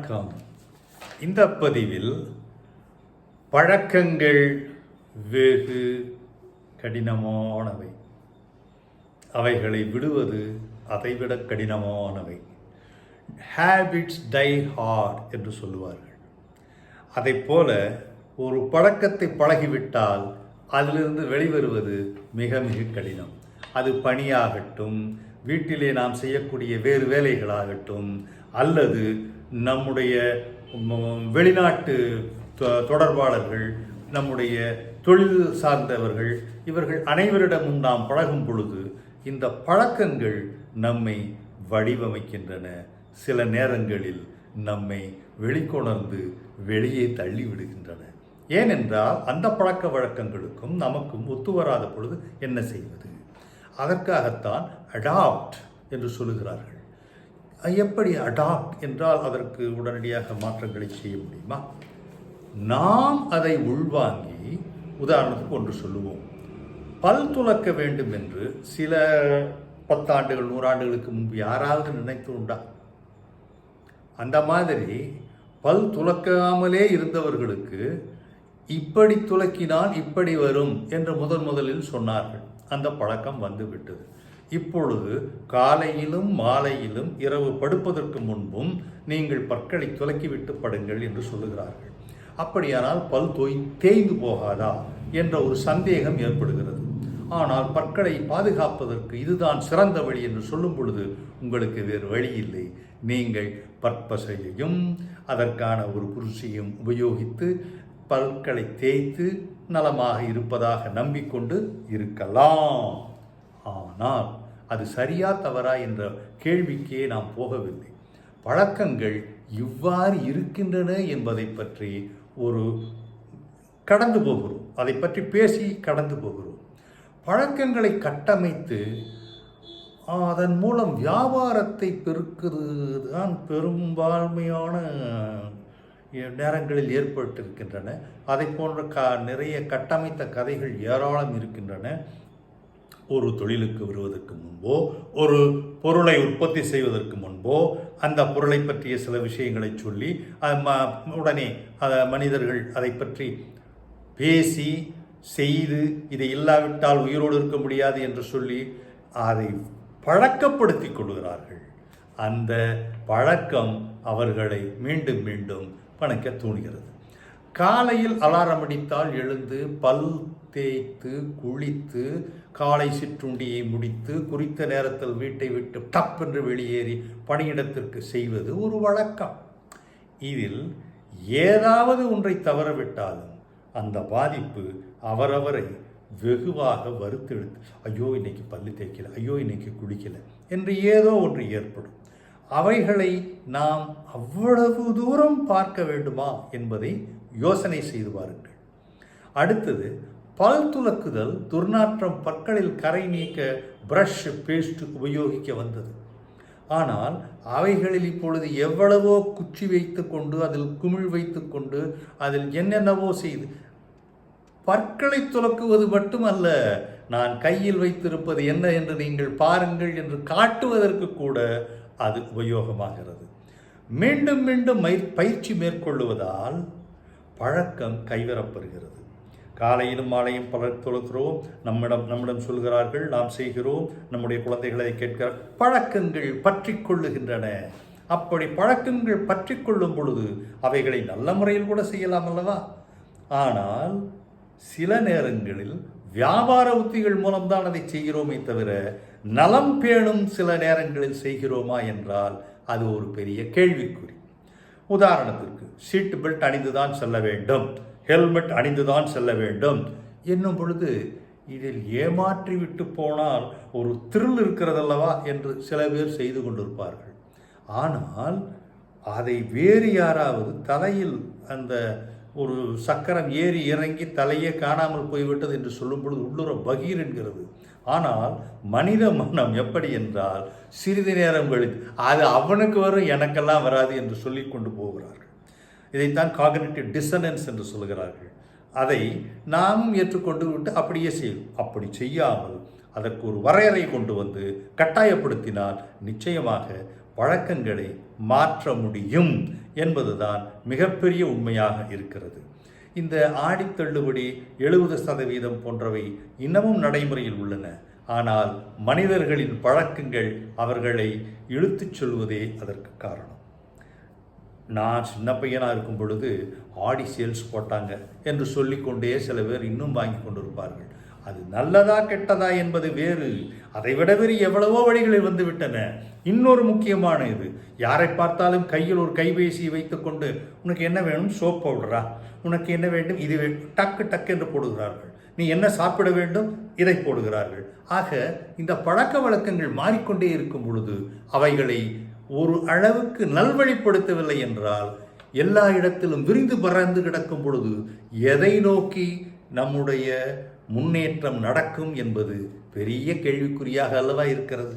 வணக்கம். இந்த பதிவில் பழக்கங்கள் வெகு கடினமானவை. அவைகளை விடுவது அதைவிட கடினமானவை. ஹேபிட்ஸ் டை ஹார்ட் என்று சொல்லுவார்கள். அதைப் போல ஒரு பழக்கத்தை பழகிவிட்டால் அதிலிருந்து வெளிவருவது மிக மிக கடினம். அது பணியாகட்டும் வீட்டிலே நாம் செய்யக்கூடிய வேறு வேலைகளாகட்டும் அல்லது நம்முடைய வெளிநாட்டு தொ- தொடர்பாளர்கள் நம்முடைய தொழில் சார்ந்தவர்கள் இவர்கள் அனைவரிடமும் நாம் பழகும் பொழுது இந்த பழக்கங்கள் நம்மை வடிவமைக்கின்றன. சில நேரங்களில் நம்மை வெளிக்கொணர்ந்து வெளியே தள்ளி விடுகின்றன ஏனென்றால் அந்த பழக்க வழக்கங்களுக்கும் நமக்கும் ஒத்து வராத பொழுது என்ன செய்வது? அதற்காகத்தான் அடாப்ட் என்று சொல்லுகிறார்கள். எப்படி அடாப்ட் என்றால் அதற்கு உடனடியாக மாற்றங்களை செய்ய முடியுமா? நாம் அதை உள்வாங்கி உதாரணத்துக்கு ஒன்று சொல்லுவோம். பல் துலக்க வேண்டும் என்று சில பத்தாண்டுகள் நூறாண்டுகளுக்கு முன்பு யாராவது நினைத்து உண்டா? அந்த மாதிரி பல் துலக்காமலே இருந்தவர்களுக்கு இப்படி துலக்கினால் இப்படி வரும் என்று முதன் முதலில் சொன்னார்கள். அந்த பழக்கம் வந்துவிட்டது. இப்பொழுது காலையிலும் மாலையிலும் இரவு படுப்பதற்கு முன்பும் நீங்கள் பற்களை துலக்கிவிட்டு படுங்கள் என்று சொல்லுகிறார்கள். அப்படியானால் பல் தோய் தேய்ந்து போகாதா என்ற ஒரு சந்தேகம் ஏற்படுகிறது. ஆனால் பற்களை பாதுகாப்பதற்கு இதுதான் சிறந்த வழி என்று சொல்லும் பொழுது உங்களுக்கு வேறு வழி இல்லை. நீங்கள் பற்பசையையும் அதற்கான ஒரு குருசியும் உபயோகித்து பற்களை தேய்த்து நலமாக இருப்பதாக நம்பிக்கொண்டு இருக்கலாம். ஆனால் அது சரியா தவறா என்ற கேள்விக்கே நாம் போகவில்லை. பழக்கங்கள் இவ்வாறு இருக்கின்றன என்பதை பற்றி ஒரு கடந்து போகிறோம். அதை பற்றி பேசி கடந்து போகிறோம். பழக்கங்களை கட்டமைத்து அதன் மூலம் வியாபாரத்தை பெருக்குவது தான் பெரும்பான்மையான நேரங்களில் ஏற்பட்டிருக்கின்றன. அதை போன்ற க நிறைய கட்டமைத்த கதைகள் ஏராளம் இருக்கின்றன. ஒரு தொழிலுக்கு வருவதற்கு முன்போ ஒரு பொருளை உற்பத்தி செய்வதற்கு முன்போ அந்த பொருளை பற்றிய சில விஷயங்களை சொல்லி அது ம- உடனே அதை மனிதர்கள் அதை பற்றி பேசி செய்து இதை இல்லாவிட்டால் உயிரோடு இருக்க முடியாது என்று சொல்லி அதை பழக்கப்படுத்தி கொள்கிறார்கள். அந்த பழக்கம் அவர்களை மீண்டும் மீண்டும் பணக்க தூண்டுகிறது. காலையில் அலாரம் அடித்தால் எழுந்து பல் தேய்த்து குளித்து காலை சிற்றுண்டியை முடித்து குறித்த நேரத்தில் வீட்டை விட்டு டப்பென்று வெளியேறி பணியிடத்திற்கு செய்வது ஒரு வழக்கம். இதில் ஏதாவது ஒன்றை தவறவிட்டாலும் அந்த பாதிப்பு அவரவரை வெகுவாக வறுத்தெடுத்து ஐயோ இன்னைக்கு பல்லு தேய்க்கல ஐயோ இன்னைக்கு குளிக்கல என்று ஏதோ ஒன்று ஏற்படும். அவைகளை நாம் அவ்வளவு தூரம் பார்க்க வேண்டுமா என்பதை யோசனை செய்து பாருங்கள் அடுத்தது பல் துலக்குதல் துர்நாற்றம் பற்களில் கரை நீக்க பிரஷ் பேஸ்ட் உபயோகிக்க வந்தது. ஆனால் அவைகளில் இப்பொழுது எவ்வளவோ குச்சி வைத்துக்கொண்டு அதில் குமிழ் வைத்துக்கொண்டு அதில் என்னென்னவோ செய்து பற்களை துலக்குவது மட்டுமல்ல நான் கையில் வைத்திருப்பது என்ன என்று நீங்கள் பாருங்கள் என்று காட்டுவதற்கு கூட அது உபயோகமாகிறது. மீண்டும் மீண்டும் பயிற்சி மேற்கொள்ளுவதால் பழக்கம் கைவரப்பெறுகிறது காலையிலும் மாலையும் பலர் தொழுகிறோம். நம்மிடம் நம்மிடம் சொல்கிறார்கள் நாம் செய்கிறோம். நம்முடைய குழந்தைகளை கேட்கிறார். பழக்கங்கள் பற்றி கொள்ளுகின்றன. அப்படி பழக்கங்கள் பற்றி கொள்ளும் பொழுது அவைகளை நல்ல முறையில் கூட செய்யலாம் அல்லவா? ஆனால் சில நேரங்களில் வியாபார உத்திகள் மூலம்தான் அதை செய்கிறோமே தவிர நலம் பேணும் சில நேரங்களில் செய்கிறோமா என்றால் அது ஒரு பெரிய கேள்விக்குறி. உதாரணத்திற்கு சீட் பெல்ட் அணிந்துதான் செல்ல வேண்டும். ஹெல்மெட் அணிந்துதான் செல்ல வேண்டும். என்னும் பொழுது இதில் ஏமாற்றி விட்டு போனால் ஒரு திருள் இருக்கிறதல்லவா என்று சில பேர் செய்து கொண்டிருப்பார்கள். ஆனால் அதை வேறு யாராவது தலையில் அந்த ஒரு சக்கரம் ஏறி இறங்கி தலையே காணாமல் போய்விட்டது என்று சொல்லும் பொழுது உள்ளுற பகீர் என்கிறது. ஆனால் மனித மனம் எப்படி என்றால் சிறிது நேரம் கழித்து அது அவனுக்கு வரும் எனக்கெல்லாம் வராது என்று சொல்லி கொண்டு போகிறார்கள் இதைத்தான் காகனேட்டிவ் டிசனன்ஸ் என்று சொல்கிறார்கள் அதை நாமும் ஏற்றுக்கொண்டு விட்டு அப்படியே செய்யும் அப்படி செய்யாமல் அதற்கு ஒரு வரையறை கொண்டு வந்து கட்டாயப்படுத்தினால் நிச்சயமாக பழக்கங்களை மாற்ற முடியும் என்பதுதான் மிகப்பெரிய உண்மையாக இருக்கிறது. இந்த ஆடித் தள்ளுபடி எழுபது சதவீதம் போன்றவை இன்னமும் நடைமுறையில் உள்ளன. ஆனால் மனிதர்களின் பழக்கங்கள் அவர்களை இழுத்துச் சொல்வதே அதற்கு காரணம். நான் சின்ன பையனாக இருக்கும் பொழுது ஆடி சேல்ஸ் போட்டாங்க என்று சொல்லிக்கொண்டே சில பேர் இன்னும் வாங்கி கொண்டிருப்பார்கள். அது நல்லதா கெட்டதா என்பது வேறு. அதை விட வேறு எவ்வளவோ வழிகளில் வந்துவிட்டன இன்னொரு முக்கியமான இது யாரை பார்த்தாலும் கையில் ஒரு கைபேசியை வைத்துக்கொண்டு உனக்கு என்ன வேணும்? சோப் பவுடரா உனக்கு என்ன வேண்டும்? இது டக்கு டக்கு என்று போடுகிறார்கள். நீ என்ன சாப்பிட வேண்டும்? இதை போடுகிறார்கள். ஆக இந்த பழக்க வழக்கங்கள் மாறிக்கொண்டே இருக்கும் பொழுது அவைகளை ஒரு அளவுக்கு நல்வழிப்படுத்தவில்லை என்றால் எல்லா இடத்திலும் விரிந்து பறந்து கிடக்கும் பொழுது எதை நோக்கி நம்முடைய முன்னேற்றம் நடக்கும் என்பது பெரிய கேள்விக்குறியாக அல்லவா இருக்கிறது.